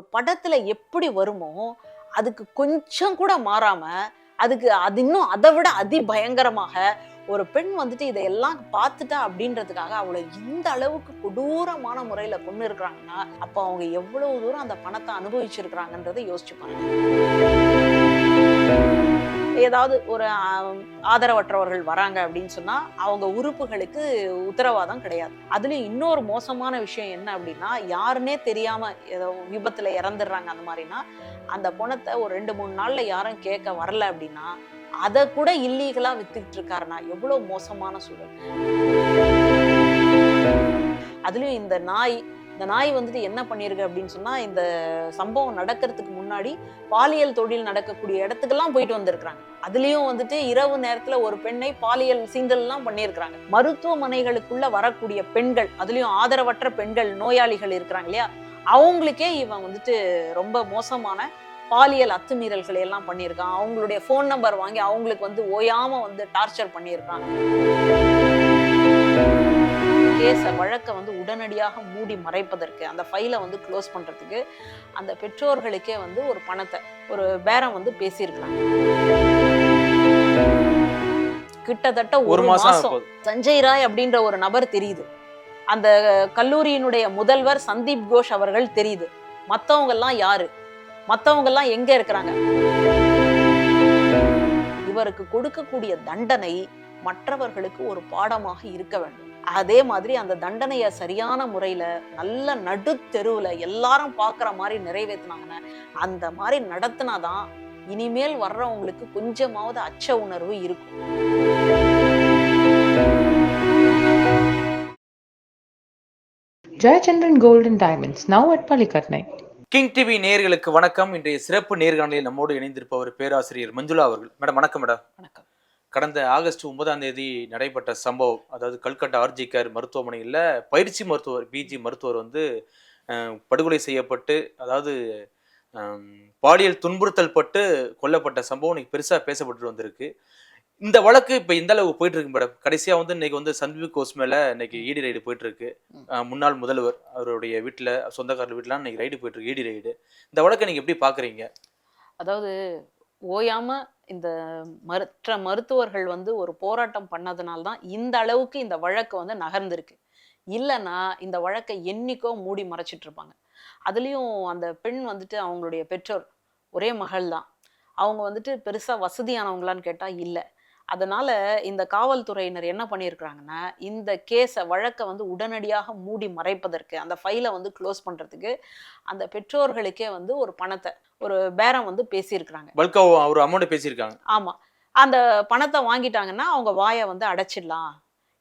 ஒரு படத்துல எப்படி வருமோ அதுக்கு கொஞ்சம் கூட மாறாம அதுக்கு அது இன்னும் அதை விட அதி பயங்கரமாக ஒரு பெண் வந்துட்டு இதையெல்லாம் பார்த்துட்டா அப்படின்றதுக்காக அவளை இந்த அளவுக்கு கொடூரமான முறையில் கொண்டு இருக்கிறாங்கன்னா அப்போ அவங்க எவ்வளவு தூரம் அந்த பணத்தை அனுபவிச்சிருக்கிறாங்கன்றதை யோசிச்சு பாருங்க. ஏதாவது ஒரு ஆதரவற்றவர்கள் வராங்க அப்படின்னு சொன்னா அவங்க உறுப்புகளுக்கு உத்தரவாதம் கிடையாது. அதுலயும் இன்னொரு மோசமான விஷயம் என்ன அப்படின்னா யாருன்னே தெரியாம ஏதோ விபத்துல இறந்துடுறாங்க அந்த மாதிரினா அந்த பணத்தை ஒரு ரெண்டு மூணு நாள்ல யாரும் கேட்க வரல அப்படின்னா அதை கூட இல்லீகலா வித்துக்கிட்டு இருக்காருன்னா எவ்வளவு மோசமான சூழல். அதுலயும் இந்த நாய் இந்த நாய் வந்துட்டு என்ன பண்ணிருக்கு அப்படின்னு சொன்னா இந்த சம்பவம் நடக்கிறதுக்கு முன்னாடி பாலியல் தொழில் நடக்கக்கூடிய இடத்துக்கெல்லாம் போயிட்டு வந்திருக்கிறாங்க. அதுலயும் வந்துட்டு இரவு நேரத்துல ஒரு பெண்ணை பாலியல் சீண்டல் எல்லாம் பண்ணியிருக்கிறாங்க. மருத்துவமனைகளுக்குள்ள வரக்கூடிய பெண்கள் அதுலயும் ஆதரவற்ற பெண்கள் நோயாளிகள் இருக்கிறாங்க இல்லையா? அவங்களுக்கே இவன் வந்துட்டு ரொம்ப மோசமான பாலியல் அத்துமீறல்களை எல்லாம் பண்ணியிருக்கான். அவங்களுடைய ஃபோன் நம்பர் வாங்கி அவங்களுக்கு வந்து ஓயாம வந்து டார்ச்சர் பண்ணியிருக்கான் கேஸ வழக்கை வந்து உடனடியாக மூடி மறைப்பதற்கு அந்த ஃபைலை வந்து க்ளோஸ் பண்றதுக்கு அந்த பெற்றோர்களுக்கே வந்து ஒரு பணத்தை ஒரு பேரம் வந்து பேசியிருக்காங்க கிட்டத்தட்ட ஒரு மாசம். சஞ்சய் ராய் அப்படின்ற ஒரு நபர் தெரியுது. அந்த கல்லூரியினுடைய முதல்வர் சந்தீப் கோஷ் அவர்கள் தெரியுது. மத்தவங்க எல்லாம் யாரு? மத்தவங்க எல்லாம் எங்க இருக்கிறாங்க? இவருக்கு கொடுக்கக்கூடிய தண்டனை மற்றவர்களுக்கு ஒரு பாடமாக இருக்க வேண்டும். அதே மாதிரி அந்த தண்டனையை சரியான முறையில நல்ல நடுத்தெருவுல எல்லாரும் பார்க்குற மாதிரி நிறைவேற்றினாங்கன்னா அந்த மாதிரி நடத்தினாதான் இனிமேல் வர்றவங்களுக்கு கொஞ்சமாவது அச்ச உணர்வு இருக்கும். now at Palikatnai. King TV நேயர்களுக்கு வணக்கம். இன்றைய சிறப்பு நேர்காணலில் நம்மோடு இணைந்திருப்பவர் பேராசிரியர் மஞ்சுளா அவர்கள். மேடம் வணக்கம் மேடம். வணக்கம். கடந்த ஆகஸ்ட் ஒன்பதாம் தேதி நடைபெற்ற சம்பவம் அதாவது கல்கட்டா ஆர்ஜிகர் மருத்துவமனையில் பயிற்சி மருத்துவர் பிஜி மருத்துவர் வந்து படுகொலை செய்யப்பட்டு அதாவது பாலியல் துன்புறுத்தல் பட்டு கொல்லப்பட்ட சம்பவம் இன்னைக்கு பெருசாக பேசப்பட்டு வந்திருக்கு. இந்த வழக்கு இப்போ இந்த அளவு போயிட்டு இருக்கு மேடம். கடைசியா வந்து இன்னைக்கு வந்து சந்தீப் கோஸ் மேல இன்னைக்கு ஈடி ரைடு போயிட்டு இருக்கு. முன்னாள் முதல்வர் அவருடைய வீட்டில் சொந்தக்காரர் வீட்டிலாம் இன்னைக்கு ரைடு போயிட்டு இருக்கு ஈடி ரைடு. இந்த வழக்கை நீங்க எப்படி பாக்குறீங்க? அதாவது ஓயாம இந்த மற்ற மருத்துவர்கள் வந்து ஒரு போராட்டம் பண்ணதுனால தான் இந்த அளவுக்கு இந்த வழக்கு வந்து நகர்ந்திருக்கு. இல்லைன்னா இந்த வழக்கை என்னைக்கோ மூடி மறைச்சிட்டு இருப்பாங்க அதுலேயும் அந்த பெண் வந்துட்டு அவங்களுடைய பெற்றோர் ஒரே மகள் தான் அவங்க வந்துட்டு பெருசாக வசதியானவங்களான்னு கேட்டால் இல்லை. அதனால இந்த காவல்துறையினர் என்ன பண்ணியிருக்கிறாங்கன்னா இந்த கேஸை வழக்கை வந்து உடனடியாக மூடி மறைப்பதற்கு அந்த ஃபைலை வந்து க்ளோஸ் பண்றதுக்கு அந்த பெற்றோர்களுக்கே வந்து ஒரு பணத்தை ஒரு பேரம் வந்து பேசியிருக்கிறாங்க. பல்கா அவர் அமௌண்ட் பேசியிருக்காங்க. ஆமா. அந்த பணத்தை வாங்கிட்டாங்கன்னா அவங்க வாயை வந்து அடைச்சிடலாம்.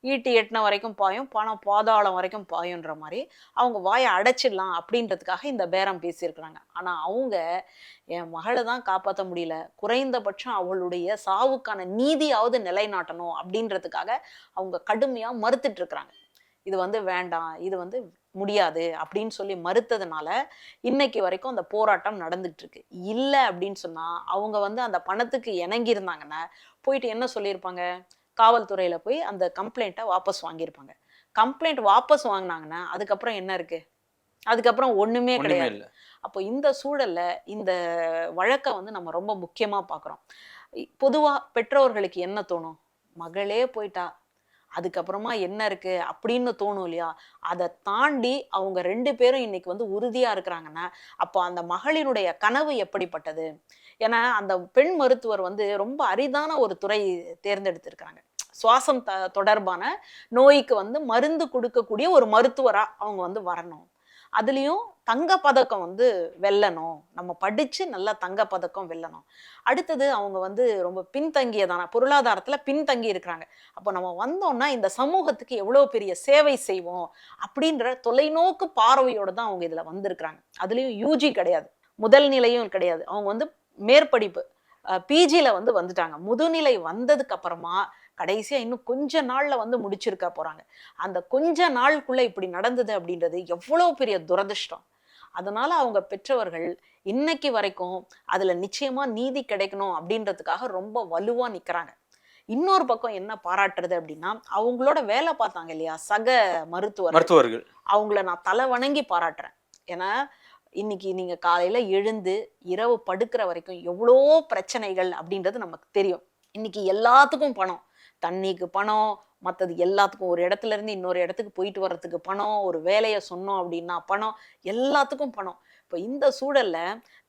ஈட்டி எட்டின வரைக்கும் பாயும் பணம் பாதாளம் வரைக்கும் பாயுன்ற மாதிரி அவங்க வாயை அடைச்சிடலாம் அப்படின்றதுக்காக இந்த பேரம் பேசியிருக்கிறாங்க. ஆனால் அவங்க என் மகளை தான் காப்பாற்ற முடியல. குறைந்தபட்சம் அவளுடைய சாவுக்கான நீதியாவது நிலைநாட்டணும் அப்படின்றதுக்காக அவங்க கடுமையாக மறுத்துட்டு இருக்கிறாங்க இது வந்து வேண்டாம் இது வந்து முடியாது அப்படின்னு சொல்லி மறுத்ததுனால இன்னைக்கு வரைக்கும் அந்த போராட்டம் நடந்துட்டு இருக்கு இல்லை அப்படின்னு சொன்னா அவங்க வந்து அந்த பணத்துக்கு இணங்கி இருந்தாங்கன்னா போயிட்டு என்ன சொல்லியிருப்பாங்க? காவல்துறையில போய் அந்த கம்ப்ளைண்ட்டை வாபஸ் வாங்கியிருப்பாங்க. கம்ப்ளைண்ட் வாபஸ் வாங்கினாங்கன்னா அதுக்கப்புறம் என்ன இருக்கு? அதுக்கப்புறம் ஒண்ணுமே கிடையாது. அப்போ இந்த சூழல்ல இந்த வழக்கை வந்து நம்ம ரொம்ப முக்கியமா பார்க்குறோம். பொதுவா பெற்றோர்களுக்கு என்ன தோணும்? மகளே போயிட்டா அதுக்கப்புறமா என்ன இருக்கு? அப்படின்னு தோணும் இல்லையா? அதை தாண்டி அவங்க ரெண்டு பேரும் இன்னைக்கு வந்து உறுதியா இருக்கிறாங்கன்னா அப்போ அந்த மகளினுடைய கனவு எப்படிப்பட்டது? ஏன்னா அந்த பெண் மருத்துவர் வந்து ரொம்ப அரிதான ஒரு துறை தேர்ந்தெடுத்திருக்கிறாங்க. சுவாசம் த தொடர்பான நோய்க்கு வந்து மருந்து கொடுக்கக்கூடிய ஒரு மருத்துவராக அவங்க வந்து வரணும். அதுலேயும் தங்க பதக்கம் வந்து வெல்லணும். நம்ம படித்து நல்லா தங்க பதக்கம் வெல்லணும். அடுத்தது அவங்க வந்து ரொம்ப பின்தங்கியதான பொருளாதாரத்தில் பின்தங்கி இருக்கிறாங்க. அப்போ நம்ம வந்தோம்னா இந்த சமூகத்துக்கு எவ்வளோ பெரிய சேவை செய்வோம் அப்படின்ற தொலைநோக்கு பார்வையோடு தான் அவங்க இதில் வந்திருக்கிறாங்க. அதுலேயும் யூஜி கிடையாது. முதல் நிலையும் கிடையாது. அவங்க வந்து மேற்படிப்பு பிஜியில் வந்து வந்துட்டாங்க. முதுநிலை வந்ததுக்கு அப்புறமா கடைசியா இன்னும் கொஞ்ச நாள்ல வந்து முடிச்சிருக்க போறாங்க. அந்த கொஞ்ச நாளுக்குள்ள இப்படி நடந்தது அப்படின்றது எவ்வளவு பெரிய துரதிர்ஷ்டம். அதனால அவங்க பெற்றவர்கள் இன்னைக்கு வரைக்கும் அதுல நிச்சயமா நீதி கிடைக்கணும் அப்படின்றதுக்காக ரொம்ப வலுவா நிக்கிறாங்க. இன்னொரு பக்கம் என்ன பாராட்டுறது அப்படின்னா அவங்களோட வேலை பார்த்தாங்க இல்லையா? சக மருத்துவர் மருத்துவர்கள். அவங்கள நான் தலை வணங்கி பாராட்டுறேன். ஏன்னா இன்னைக்கு நீங்க காலையில எழுந்து இரவு படுக்கிற வரைக்கும் எவ்வளோ பிரச்சனைகள் அப்படின்றது நமக்கு தெரியும். இன்னைக்கு எல்லாத்துக்கும் பணம். தண்ணிக்கு பணம் மற்றது எல்லாத்துக்கும் ஒரு இடத்துல இருந்து இன்னொரு இடத்துக்கு போயிட்டு வர்றதுக்கு பணம் ஒரு வேலையை சொன்னோம் அப்படின்னா பணம் எல்லாத்துக்கும் பணம். இப்போ இந்த சூழல்ல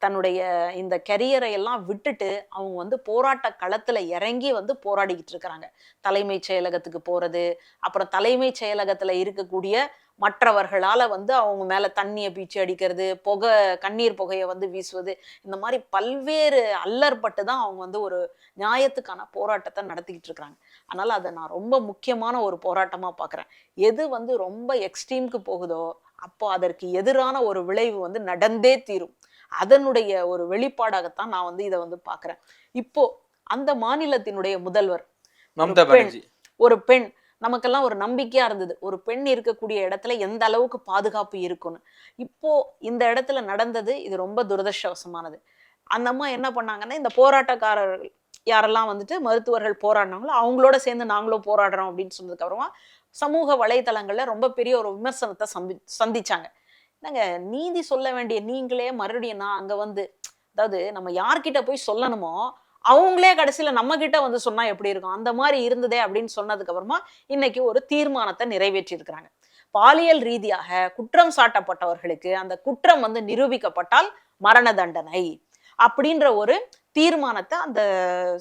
தன்னுடைய இந்த கெரியரை எல்லாம் விட்டுட்டு அவங்க வந்து போராட்ட களத்தில் இறங்கி வந்து போராடிக்கிட்டு இருக்கிறாங்க. தலைமைச் செயலகத்துக்கு போகிறது அப்புறம் தலைமைச் செயலகத்தில் இருக்கக்கூடிய மற்றவர்களால வந்து அவங்க மேல தண்ணியை பீச்சி அடிக்கிறது புகை கண்ணீர் புகையை வந்து வீசுவது இந்த மாதிரி பல்வேறு அல்லற்பட்டு தான் அவங்க வந்து ஒரு நியாயத்துக்கான போராட்டத்தை நடத்திக்கிட்டு இருக்கிறாங்க. அதனால அதை நான் ரொம்ப முக்கியமான ஒரு போராட்டமா பார்க்குறேன் எது வந்து ரொம்ப எக்ஸ்ட்ரீம்க்கு போகுதோ அப்போ அதற்கு எதிரான ஒரு விளைவு வந்து நடந்தே தீரும். அதனுடைய ஒரு வெளிப்பாடாகத்தான் நான் வந்து இதை வந்து பார்க்குறேன் இப்போ அந்த மாநிலத்தினுடைய முதல்வர் ஒரு பெண் நமக்கெல்லாம் ஒரு நம்பிக்கையா இருந்தது. ஒரு பெண் இருக்கக்கூடிய இடத்துல எந்த அளவுக்கு பாதுகாப்பு இருக்கும்னு. இப்போ இந்த இடத்துல நடந்தது இது ரொம்ப துரதிருஷ்டவசமானது. அந்த அம்மா என்ன பண்ணாங்கன்னா இந்த போராட்டக்காரர்கள் யாரெல்லாம் வந்துட்டு மருத்துவர்கள் போராடினாங்களோ அவங்களோட சேர்ந்து நாங்களும் போராடுறோம் அப்படின்னு சொன்னதுக்கு அப்புறமா சமூக வலைதளங்களில் ரொம்ப பெரிய ஒரு விமர்சனத்தை சந்தி சந்திச்சாங்க. என்னங்க நீதி சொல்ல வேண்டிய நீங்களே மறுபடியும் நான் அங்கே வந்து அதாவது நம்ம யார்கிட்ட போய் சொல்லணுமோ அவங்களே கடைசியில நம்ம கிட்ட வந்து சொன்னா எப்படி இருக்கும்? அந்த மாதிரி இருந்ததே அப்படின்னு சொன்னதுக்கு அப்புறமா இன்னைக்கு ஒரு தீர்மானத்தை நிறைவேற்றி இருக்கிறாங்க பாலியல் ரீதியாக குற்றம் சாட்டப்பட்டவர்களுக்கு அந்த குற்றம் வந்து நிரூபிக்கப்பட்டால் மரண தண்டனை அப்படின்ற ஒரு தீர்மானத்தை அந்த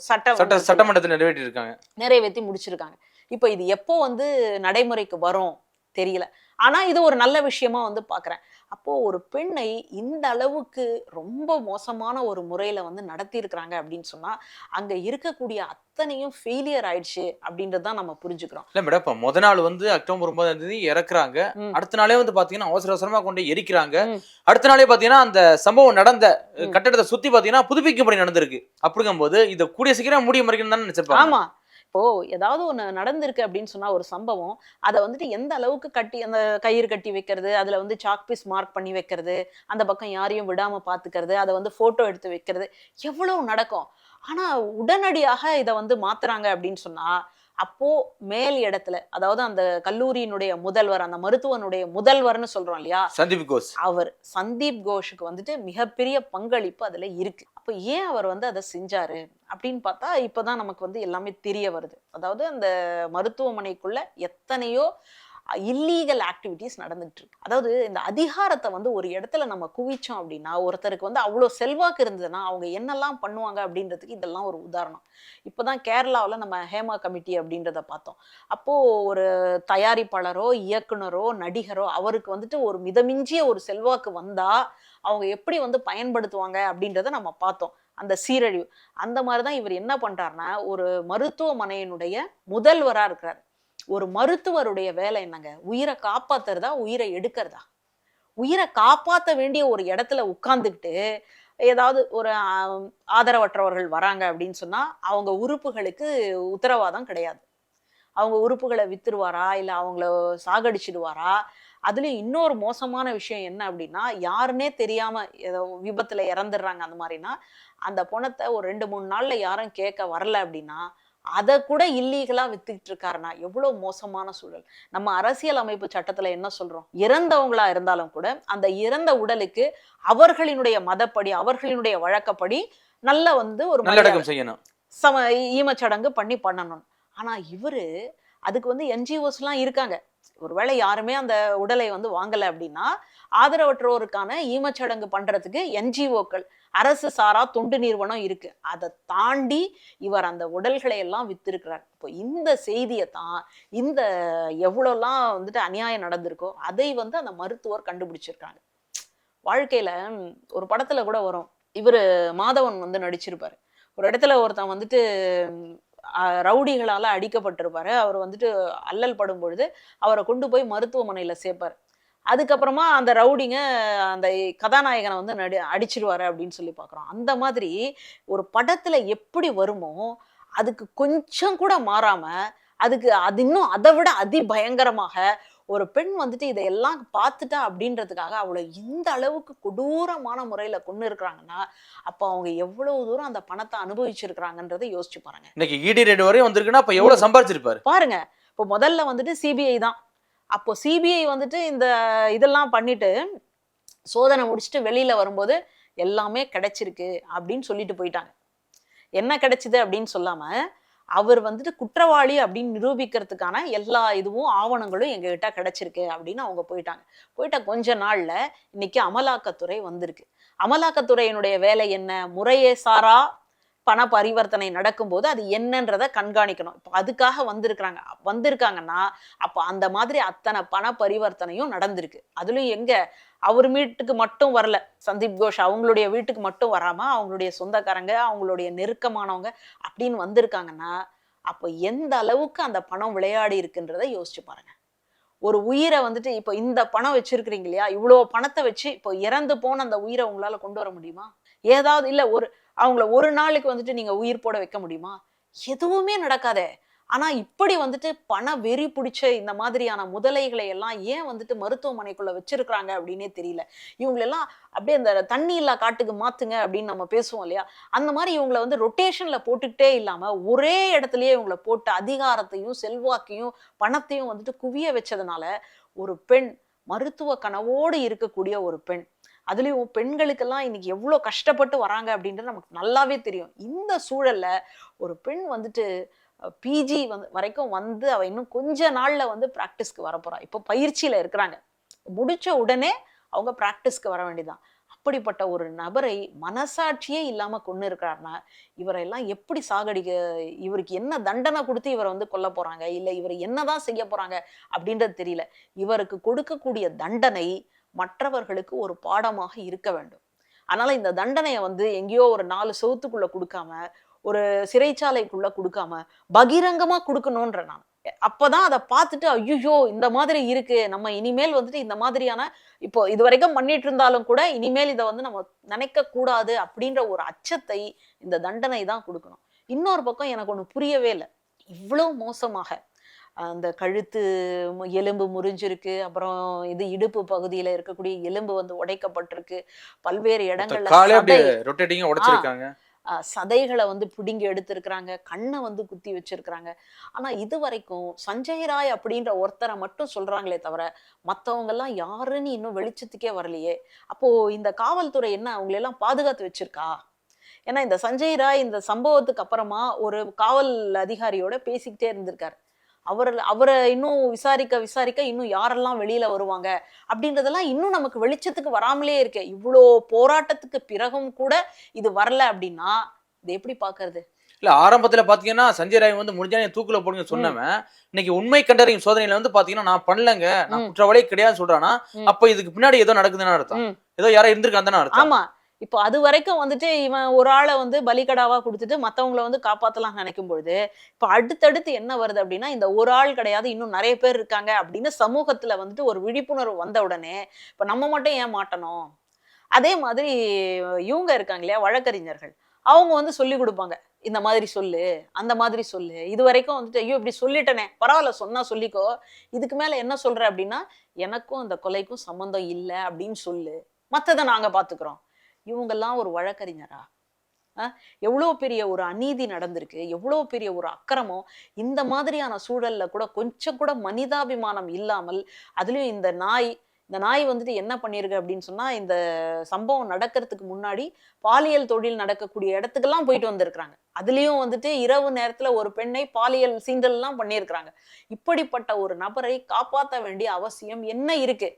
சட்ட சட்ட சட்டமன்றத்தில் நிறைவேற்றி முடிச்சிருக்காங்க. இப்போ இது எப்போ வந்து நடைமுறைக்கு வரும் தெரியல. ஆனா இது ஒரு நல்ல விஷயமா வந்து பார்க்கறேன். அப்போ ஒரு பெண்ணை இந்த அளவுக்கு ரொம்ப மோசமான ஒரு முறையில வந்து நடத்தி இருக்கிறாங்க அப்படின்னு சொன்னா அங்க இருக்கக்கூடிய அத்தனையும் ஃபெயிலியர் ஆயிடுச்சு அப்படின்றது தான் நம்ம புரிஞ்சுக்கிறோம் இல்ல மேடம் இப்ப முத நாள் வந்து அக்டோபர் ஒன்பதாம் தேதி இறக்குறாங்க. அடுத்த நாளே வந்து பாத்தீங்கன்னா அவசர அவசரமா கொண்டு எரிக்கிறாங்க. அடுத்த நாளே பாத்தீங்கன்னா அந்த சம்பவம் நடந்த. கட்டடத்தை சுத்தி பாத்தீங்கன்னா புதுப்பிக்கும்படி நடந்திருக்கு அப்படிங்கும்போது இதை கூடிய சீக்கிரம் முடிய மறைக்கணும் தானே நினைச்சிருப்பாங்க ஆமா இப்போ ஏதாவது ஒன்று நடந்திருக்கு அப்படின்னு சொன்னா ஒரு சம்பவம் அதை வந்துட்டு எந்த அளவுக்கு கட்டி அந்த கயிறு கட்டி வைக்கிறது அதுல வந்து சாக் பீஸ் மார்க் பண்ணி வைக்கிறது அந்த பக்கம் யாரையும் விடாம பாத்துக்கிறது அதை வந்து போட்டோ எடுத்து வைக்கிறது எவ்வளவு நடக்கும்? ஆனா உடனடியாக இதை வந்து மாத்துறாங்க அப்படின்னு சொன்னா அப்போ மேல் இடத்துல அதாவது அந்த கல்லூரியினுடைய முதல்வர் அந்த மருத்துவனுடைய முதல்வர்னு சொல்றோம் இல்லையா? சந்தீப் கோஸ் அவர் சந்தீப் கோஷுக்கு வந்துட்டு மிகப்பெரிய பங்களிப்பு அதுல இருக்கு. அப்போ ஏன் அவர் வந்து அதை செஞ்சாரு? அப்படின்னு பார்த்தா இப்போதான் நமக்கு வந்து எல்லாமே தெரிய வருது. அதாவது அந்த மருத்துவமனைக்குள்ள எத்தனையோ இல்லீகல் ஆக்டிவிட்டிஸ் நடந்துட்டு இருக்கு அதாவது இந்த அதிகாரத்தை வந்து ஒரு இடத்துல நம்ம குவிச்சோம் அப்படின்னா ஒருத்தருக்கு வந்து அவ்வளோ செல்வாக்கு இருந்ததுன்னா அவங்க என்னெல்லாம் பண்ணுவாங்க அப்படின்றதுக்கு இதெல்லாம் ஒரு உதாரணம். இப்போதான் கேரளாவில் நம்ம ஹேமா கமிட்டி அப்படின்றத பார்த்தோம். அப்போ ஒரு தயாரிப்பாளரோ இயக்குனரோ நடிகரோ அவருக்கு வந்துட்டு ஒரு மிதமிஞ்சிய ஒரு செல்வாக்கு வந்தா அவங்க எப்படி வந்து பயன்படுத்துவாங்க அப்படின்றத நம்ம பார்த்தோம். அந்த சீரழிவு. அந்த மாதிரி தான் இவர் என்ன பண்ணுறாருன்னா ஒரு மருத்துவமனையினுடைய முதல்வராக இருக்கிறார். ஒரு மருத்துவருடைய வேலை என்னங்க? உயிரை காப்பாத்துறதா உயிரை எடுக்கிறதா? உயிரை காப்பாற்ற வேண்டிய ஒரு இடத்துல உட்கார்ந்துக்கிட்டு ஏதாவது ஒரு ஆதரவற்றவர்கள் வராங்க அப்படின்னு சொன்னால் அவங்க உறுப்புகளுக்கு உத்தரவாதம் கிடையாது. அவங்க உறுப்புகளை வித்துருவாரா? இல்லை அவங்கள சாகடிச்சிடுவாரா? அதுலேயும் இன்னொரு மோசமான விஷயம் என்ன அப்படின்னா யாருன்னே தெரியாமல் ஏதோ விபத்தில் இறந்துடுறாங்க அந்த மாதிரினா அந்த பணத்தை ஒரு ரெண்டு மூணு நாளில் யாரும் கேட்க வரல அப்படின்னா அதை கூட இல்லீகலா வித்துக்கிட்டு இருக்காருன்னா எவ்வளவு மோசமான சூழல். நம்ம அரசியல் அமைப்பு சட்டத்துல என்ன சொல்றோம்? இறந்தவங்களா இருந்தாலும் கூட அந்த இறந்த உடலுக்கு அவர்களினுடைய மதப்படி அவர்களினுடைய வழக்கப்படி நல்ல வந்து ஒரு நல்லடக்கம் செய்யணும். சம ஈமச்சடங்கு பண்ணி பண்ணணும். ஆனா இவரு அதுக்கு வந்து என்ஜிஓஸ்லாம் இருக்காங்க. ஒருவேளை யாருமே அந்த உடலை வந்து வாங்கல அப்படின்னா ஆதரவற்றோருக்கான ஈமச்சடங்கு பண்றதுக்கு என்ஜிஓக்கள் அரசு சாரா தொண்டு நிறுவனம் இருக்கு. அதை தாண்டி இவர் அந்த உடல்களை எல்லாம் வித்திருக்கிறார். இப்போ இந்த செய்தியை தான் இந்த எவ்வளோலாம் வந்துட்டு அநியாயம் நடந்திருக்கோ அதை வந்து அந்த மருத்துவர் கண்டுபிடிச்சிருக்காங்க வாழ்க்கையில ஒரு படத்துல கூட வரும். இவர் மாதவன் வந்து நடிச்சிருப்பாரு. ஒரு இடத்துல ஒருத்தன் வந்துட்டு ரவுடிகளால் அடிக்கப்பட்டிருப்பாரு. அவர் வந்துட்டு அல்லல் படும் பொழுது அவரை கொண்டு போய் மருத்துவமனையில் சேர்ப்பார். அதுக்கப்புறமா அந்த ரவுடிங்க அந்த கதாநாயகனை வந்து நடி அடிச்சிடுவாரு அப்படின்னு சொல்லி பார்க்குறோம் அந்த மாதிரி ஒரு படத்துல எப்படி வருமோ அதுக்கு கொஞ்சம் கூட மாறாம அதுக்கு அது இன்னும் அதை விட அதி பயங்கரமாக ஒரு பெண் வந்துட்டு இதையெல்லாம் பார்த்துட்டா அப்படின்றதுக்காக அவளை இந்த அளவுக்கு கொடூரமான முறையில கொண்டு இருக்கிறாங்கன்னா அப்போ அவங்க எவ்வளவு தூரம் அந்த பணத்தை அனுபவிச்சிருக்கிறாங்கன்றதை யோசிச்சு பாருங்க. இன்னைக்கு இடி ரேட் வரையும் வந்திருக்குன்னா அப்ப எவ்வளவு சம்பாரிச்சிருப்பாரு? பாருங்க. இப்போ முதல்ல வந்துட்டு சிபிஐ தான். அப்போ சிபிஐ வந்துட்டு இந்த இதெல்லாம் பண்ணிட்டு சோதனை முடிச்சுட்டு வெளியில வரும்போது எல்லாமே கிடைச்சிருக்கு அப்படின்னு சொல்லிட்டு போயிட்டாங்க. என்ன கிடைச்சிது அப்படின்னு சொல்லாம அவர் வந்துட்டு குற்றவாளி அப்படின்னு நிரூபிக்கிறதுக்கான எல்லா இதுவும் ஆவணங்களும் எங்ககிட்ட கிடைச்சிருக்கு அப்படின்னு அவங்க போயிட்டாங்க. போயிட்ட கொஞ்ச நாள்ல இன்னைக்கு அமலாக்கத்துறை வந்திருக்கு. அமலாக்கத்துறையினுடைய வேலை என்ன? முறையே சாரா பண பரிவர்த்தனை நடக்கும்போது அது என்னன்றதை கண்காணிக்கணும். இப்போ அதுக்காக வந்திருக்கிறாங்க. வந்திருக்காங்கன்னா அப்போ அந்த மாதிரி அத்தனை பண பரிவர்த்தனையும் நடந்திருக்கு. அதுலயும் எங்க? அவர் வீட்டுக்கு மட்டும் வரல. சந்தீப் கோஷ் அவங்களுடைய வீட்டுக்கு மட்டும் வராம அவங்களுடைய சொந்தக்காரங்க அவங்களுடைய நெருக்கமானவங்க அப்படின்னு வந்திருக்காங்கன்னா அப்போ எந்த அளவுக்கு அந்த பணம் விளையாடி இருக்குன்றத யோசிச்சு பாருங்க. ஒரு உயிரை வந்துட்டு இப்போ இந்த பணம் வச்சிருக்கிறீங்க இல்லையா? இவ்வளோ பணத்தை வச்சு இப்போ இறந்து போன அந்த உயிரை உங்களால கொண்டு வர முடியுமா? ஏதாவது இல்லை ஒரு அவங்கள ஒரு நாளுக்கு வந்துட்டு நீங்க உயிர் போட வைக்க முடியுமா? எதுவுமே நடக்காதே. ஆனா இப்படி வந்துட்டு பண வெறி பிடிச்ச இந்த மாதிரியான முதலைகளை எல்லாம் ஏன் வந்துட்டு மருத்துவமனைக்குள்ள வச்சிருக்கிறாங்க அப்படின்னே தெரியல. இவங்களெல்லாம் அப்படியே அந்த தண்ணி இல்லா காட்டுக்கு மாத்துங்க அப்படின்னு நம்ம பேசுவோம் இல்லையா? அந்த மாதிரி இவங்களை வந்து ரொட்டேஷன்ல போட்டுக்கிட்டே இல்லாம ஒரே இடத்துலயே இவங்களை போட்டு அதிகாரத்தையும் செல்வாக்கையும் பணத்தையும் வந்துட்டு குவிய வச்சதுனால ஒரு பெண் மருத்துவ கனவோடு இருக்கக்கூடிய ஒரு பெண் அதுலேயும் பெண்களுக்கெல்லாம் இன்னைக்கு எவ்வளோ கஷ்டப்பட்டு வராங்க அப்படின்றது நமக்கு நல்லாவே தெரியும். இந்த சூழலில் ஒரு பெண் வந்துட்டு பிஜி வந்து வரைக்கும் வந்து அவள் இன்னும் கொஞ்ச நாளில் வந்து ப்ராக்டிஸ்க்கு வரப்போறா. இப்போ பயிற்சியில் இருக்கிறாங்க. முடிச்ச உடனே அவங்க ப்ராக்டிஸ்க்கு வர வேண்டியதுதான். அப்படிப்பட்ட ஒரு நபரை மனசாட்சியே இல்லாமல் கொண்டு இருக்கிறாருன்னா இவரெல்லாம் எப்படி சாகடிக்க இவருக்கு என்ன தண்டனை கொடுத்து இவரை வந்து கொல்ல போகிறாங்க இல்லை இவர் என்னதான் செய்ய போகிறாங்க அப்படின்றது தெரியல. இவருக்கு கொடுக்கக்கூடிய தண்டனை மற்றவர்களுக்கு ஒரு பாடமாக இருக்க வேண்டும். அதனால இந்த தண்டனையை வந்து எங்கேயோ ஒரு நாலு செவுத்துக்குள்ள கொடுக்காம ஒரு சிறைச்சாலைக்குள்ள கொடுக்காம பகிரங்கமா கொடுக்கணுன்ற நான். அப்பதான் அதை பார்த்துட்டு ஐயோ இந்த மாதிரி இருக்கு. நம்ம இனிமேல் வந்துட்டு இந்த மாதிரியான இப்போ இது வரைக்கும் பண்ணிட்டு இருந்தாலும் கூட இனிமேல் இதை வந்து நம்ம நினைக்க கூடாது அப்படின்ற ஒரு அச்சத்தை இந்த தண்டனை தான் கொடுக்கணும். இன்னொரு பக்கம் எனக்கு ஒண்ணு புரியவே இல்லை. இவ்வளவு மோசமாக அந்த கழுத்து எலும்பு முறிஞ்சிருக்கு. அப்புறம் இது இடுப்பு பகுதியில இருக்கக்கூடிய எலும்பு வந்து உடைக்கப்பட்டிருக்கு. பல்வேறு இடங்கள்ல சதைகளை வந்து பிடுங்கி எடுத்திருக்கிறாங்க. கண்ணை வந்து குத்தி வச்சிருக்கிறாங்க. ஆனா இது வரைக்கும் சஞ்சய் ராய் அப்படின்ற ஒருத்தரை மட்டும் சொல்றாங்களே தவிர மத்தவங்க எல்லாம் யாருன்னு இன்னும் வெளிச்சத்துக்கே வரலையே. அப்போ இந்த காவல்துறை என்ன அவங்களை எல்லாம் பாதுகாத்து வச்சிருக்கா? ஏன்னா இந்த சஞ்சய் ராய் இந்த சம்பவத்துக்கு அப்புறமா ஒரு காவல் அதிகாரியோட பேசிக்கிட்டே இருந்திருக்காரு. அவர் அவரை இன்னும் விசாரிக்க விசாரிக்க இன்னும் யாரெல்லாம் வெளியில வருவாங்க? அப்படின்றதெல்லாம் இன்னும் நமக்கு வெளிச்சத்துக்கு வராமலே இருக்கு. இவ்வளோ போராட்டத்துக்கு பிறகும் கூட இது வரல அப்படின்னா இது எப்படி பாக்குறது இல்ல ஆரம்பத்துல பாத்தீங்கன்னா சஞ்சய் ராய் வந்து முடிஞ்சா தூக்குல போடுங்க சொன்னவன். இன்னைக்கு உண்மை கண்டறியும் சோதனையில வந்து பாத்தீங்கன்னா நான் பண்ணலங்க. நான். குற்றவாளியே கிடையாது சொல்றானா. அப்ப இதுக்கு பின்னாடி ஏதோ நடக்குதுன்னு அர்த்தம். ஏதோ யாரோ இருந்திருக்கான்னு அர்த்தம். ஆமா. இப்போ அது வரைக்கும் வந்துட்டு இவன் ஒரு ஆளை வந்து பலிகடாவா கொடுத்துட்டு மற்றவங்கள வந்து காப்பாத்தலாம் நினைக்கும் பொழுது இப்போ அடுத்தடுத்து என்ன வருது அப்படின்னா இந்த ஒரு ஆள் கிடையாது இன்னும் நிறைய பேர் இருக்காங்க அப்படின்னு சமூகத்துல வந்துட்டு ஒரு விழிப்புணர்வு வந்த உடனே இப்போ நம்ம மட்டும் ஏன் மாட்டணும்? அதே மாதிரி இவங்க இருக்காங்க இல்லையா வழக்கறிஞர்கள். அவங்க வந்து சொல்லி கொடுப்பாங்க இந்த மாதிரி சொல்லு அந்த மாதிரி சொல்லு. இது வரைக்கும் வந்துட்டு ஐயோ இப்படி சொல்லிட்டனே பரவாயில்ல சொன்னா சொல்லிக்கோ. இதுக்கு மேல என்ன சொல்ற அப்படின்னா எனக்கும் அந்த கொலைக்கும் சம்மந்தம் இல்லை அப்படின்னு சொல்லு. மற்றதை நாங்க பாத்துக்கிறோம். இவங்கெல்லாம் ஒரு வழக்கறிஞரா? எவ்வளோ பெரிய ஒரு அநீதி நடந்திருக்கு எவ்வளோ பெரிய ஒரு அக்கிரமம் இந்த மாதிரியான சூழல்ல கூட கொஞ்சம் கூட மனிதாபிமானம் இல்லாமல் அதுலயும் இந்த நாய் இந்த நாய் வந்துட்டு என்ன பண்ணியிருக்கு அப்படின்னு சொன்னா இந்த சம்பவம் நடக்கிறதுக்கு முன்னாடி பாலியல் தொழில் நடக்கக்கூடிய இடத்துக்கெல்லாம் போயிட்டு வந்திருக்கிறாங்க. அதுலயும் வந்துட்டு இரவு நேரத்துல ஒரு பெண்ணை பாலியல் சீண்டல் எல்லாம் பண்ணியிருக்கிறாங்க. இப்படிப்பட்ட ஒரு நபரை காப்பாற்ற வேண்டிய அவசியம் என்ன இருக்கு?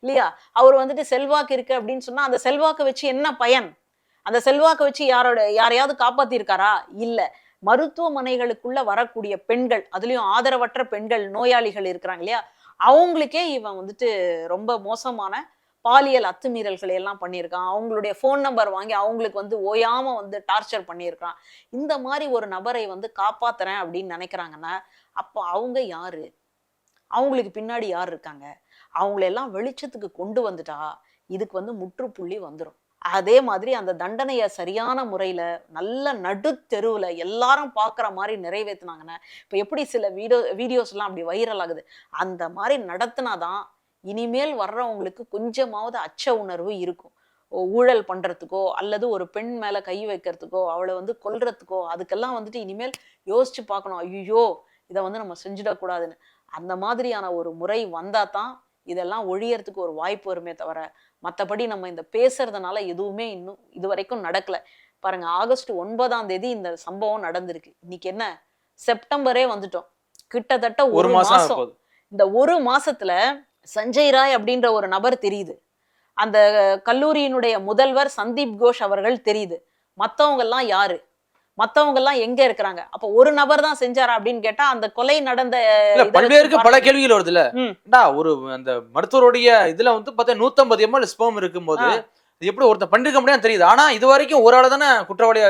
இல்லையா? அவர் வந்துட்டு செல்வாக்கு இருக்கு அப்படின்னு சொன்னா அந்த செல்வாக்கை வச்சு என்ன பயன்? அந்த செல்வாக்கை வச்சு யாரோட யாரையாவது காப்பாத்திருக்காரா? இல்ல. மருத்துவமனைகளுக்குள்ள வரக்கூடிய பெண்கள் அதுலயும் ஆதரவற்ற பெண்கள் நோயாளிகள் இருக்கிறாங்க இல்லையா? அவங்களுக்கே இவன் வந்துட்டு ரொம்ப மோசமான பாலியல் அத்துமீறல்களை எல்லாம் பண்ணியிருக்கான். அவங்களுடைய ஃபோன் நம்பர் வாங்கி அவங்களுக்கு வந்து ஓயாம வந்து டார்ச்சர் பண்ணியிருக்கான். இந்த மாதிரி ஒரு நபரை வந்து காப்பாத்துறேன் அப்படின்னு நினைக்கிறாங்கன்னா அப்போ அவங்க யாரு? அவங்களுக்கு பின்னாடி யார் இருக்காங்க? அவங்களெல்லாம் வெளிச்சத்துக்கு கொண்டு வந்துட்டா இதுக்கு வந்து முற்றுப்புள்ளி வந்துடும் அதே மாதிரி அந்த தண்டனையை சரியான முறையில் நல்ல நடுத்தெருவில் எல்லாரும் பார்க்குற மாதிரி நிறைவேத்துனாங்கன்னா இப்போ எப்படி சில வீடியோ வீடியோஸ்லாம் அப்படி வைரல் ஆகுது. அந்த மாதிரி நடத்தினா தான் இனிமேல் வர்றவங்களுக்கு கொஞ்சமாவது அச்ச உணர்வு இருக்கும். ஊழல் பண்ணுறதுக்கோ அல்லது ஒரு பெண் மேலே கை வைக்கிறதுக்கோ அவளை வந்து கொல்றதுக்கோ அதுக்கெல்லாம் வந்துட்டு இனிமேல் யோசிச்சு பார்க்கணும். ஐயோ இதை வந்து நம்ம செஞ்சிடக்கூடாதுன்னு. அந்த மாதிரியான ஒரு முறை வந்தால் தான் இதெல்லாம் ஒழியறதுக்கு ஒரு வாய்ப்பு வருமே தவிர மற்றபடி நம்ம இந்த பேசுறதுனால எதுவுமே இன்னும் இது வரைக்கும் நடக்கல. பாருங்க ஆகஸ்ட் ஒன்பதாம் தேதி இந்த சம்பவம் நடந்திருக்கு. இன்னைக்கு என்ன? செப்டம்பரே வந்துட்டோம். கிட்டத்தட்ட ஒரு மாசம் இந்த ஒரு மாசத்துல சஞ்சய் ராய் அப்படின்ற ஒரு நபர் தெரியுது. அந்த கல்லூரியினுடைய முதல்வர் சந்தீப் கோஷ் அவர்கள் தெரியுது. மத்தவங்க எல்லாம் யாரு? மத்தவங்க எல்லாம் எங்க இருக்கிறாங்க? அப்ப ஒரு நபர் தான் செஞ்சாரா அப்படின்னு கேட்டா அந்த கொலை நடந்த வச்சு பல கேள்விகள் வருதுல்ல. ஒரு அந்த மருத்துவருடைய இதுல வந்து பார்த்தா நூத்தம்பது எம்எல் ஸ்பெர்ம் இருக்கும்போது எப்படி ஒருத்தன் பண்ணிருக்க முடியாது தெரியுது. ஆனா இது வரைக்கும் ஒரு ஆளு தானே குற்றவாளியா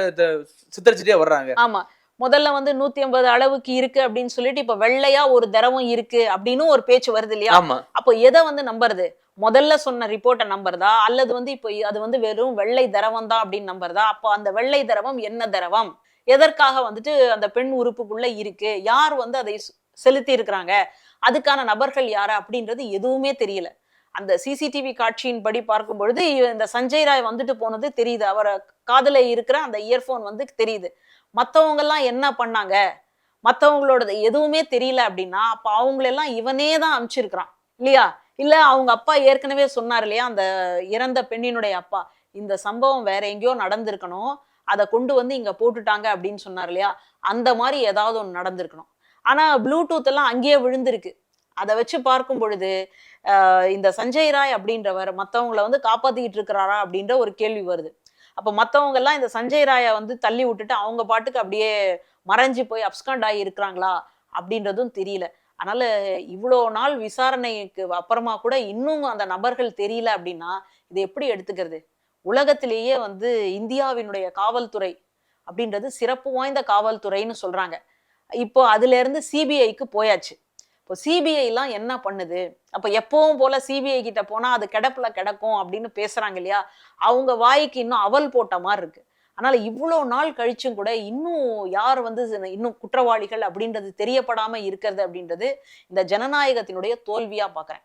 சித்தரிச்சுட்டே வர்றாங்க. ஆமா. முதல்ல வந்து நூத்தி ஐம்பது அளவுக்கு இருக்கு அப்படின்னு சொல்லிட்டு இப்ப வெள்ளையா ஒரு திரவம் இருக்கு அப்படின்னு ஒரு பேச்சு வருது இல்லையா? அப்போ எதை வந்து நம்புறது? முதல்ல சொன்ன ரிப்போர்ட்டை நம்புறதா? அல்லது வந்து இப்போ அது வந்து வெறும் வெள்ளை திரவம் தான் அப்படின்னு நம்புறதா? அப்போ அந்த வெள்ளை திரவம் என்ன திரவம் எதற்காக வந்துட்டு அந்த பெண் உறுப்புக்குள்ள இருக்கு? யார் வந்து அதை செலுத்தி இருக்கிறாங்க? அதுக்கான நபர்கள் யாரு அப்படின்றது எதுவுமே தெரியல. அந்த சிசிடிவி காட்சியின் படி பார்க்கும் பொழுது இந்த சஞ்சய் ராய் வந்துட்டு போனது தெரியுது. அவரை காதுல இருக்கிற அந்த இயர்போன் வந்து தெரியுது. மற்றவங்கெல்லாம் என்ன பண்ணாங்க? மற்றவங்களோடது எதுவுமே தெரியல அப்படின்னா அப்போ அவங்களெல்லாம் இவனே தான் அனுப்பிச்சிருக்கிறான் இல்லையா? இல்லை அவங்க அப்பா ஏற்கனவே சொன்னார் இல்லையா அந்த இறந்த பெண்ணினுடைய அப்பா இந்த சம்பவம் வேற எங்கேயோ நடந்திருக்கணும் அதை கொண்டு வந்து இங்கே போட்டுட்டாங்க அப்படின்னு சொன்னார் இல்லையா அந்த மாதிரி ஏதாவது ஒன்று நடந்திருக்கணும். ஆனால் ப்ளூடூத் எல்லாம் அங்கேயே விழுந்திருக்கு. அதை வச்சு பார்க்கும் பொழுது இந்த சஞ்சய் ராய் அப்படின்றவர் மற்றவங்களை வந்து காப்பாற்றிக்கிட்டு இருக்கிறாரா அப்படின்ற ஒரு கேள்வி வருது. அப்போ மற்றவங்கெல்லாம் இந்த சஞ்சய் ராயை வந்து தள்ளி விட்டுட்டு அவங்க பாட்டுக்கு அப்படியே மறைஞ்சு போய் அப்ஸ்காண்ட் ஆகி இருக்கிறாங்களா அப்படின்றதும் தெரியல. அதனால இவ்வளோ நாள் விசாரணைக்கு அப்புறமா கூட இன்னும் அந்த நபர்கள் தெரியல அப்படின்னா இதை எப்படி எடுத்துக்கிறது? உலகத்திலேயே வந்து இந்தியாவினுடைய காவல்துறை அப்படின்றது சிறப்பு வாய்ந்த காவல்துறைன்னு சொல்றாங்க. இப்போ அதுல இருந்து சிபிஐக்கு போயாச்சு. இப்போ சிபிஐ எல்லாம் என்ன பண்ணுது? அப்ப எப்பவும் போல சிபிஐ கிட்ட போனா அது கிடப்புல கிடக்கும் அப்படின்னு பேசுறாங்க இல்லையா? அவங்க வாய்க்கு இன்னும் அவல் போட்ட மாதிரி இருக்கு. அதனால இவ்வளோ நாள் கழிச்சும் கூட இன்னும் யார் வந்து இன்னும் குற்றவாளிகள் அப்படின்றது தெரியப்படாம இருக்கிறது அப்படின்றது இந்த ஜனநாயகத்தினுடைய தோல்வியா பார்க்கறேன்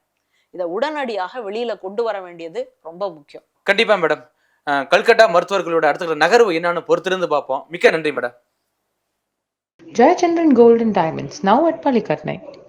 இதை உடனடியாக வெளியில கொண்டு வர வேண்டியது ரொம்ப முக்கியம். கண்டிப்பா மேடம். கல்கட்டா மருத்துவர்களோட அடுத்த நகர்வு என்னன்னு பொறுத்திருந்து பார்ப்போம். மிக்க நன்றி madam. Gold and Diamonds, now at Palikatnai.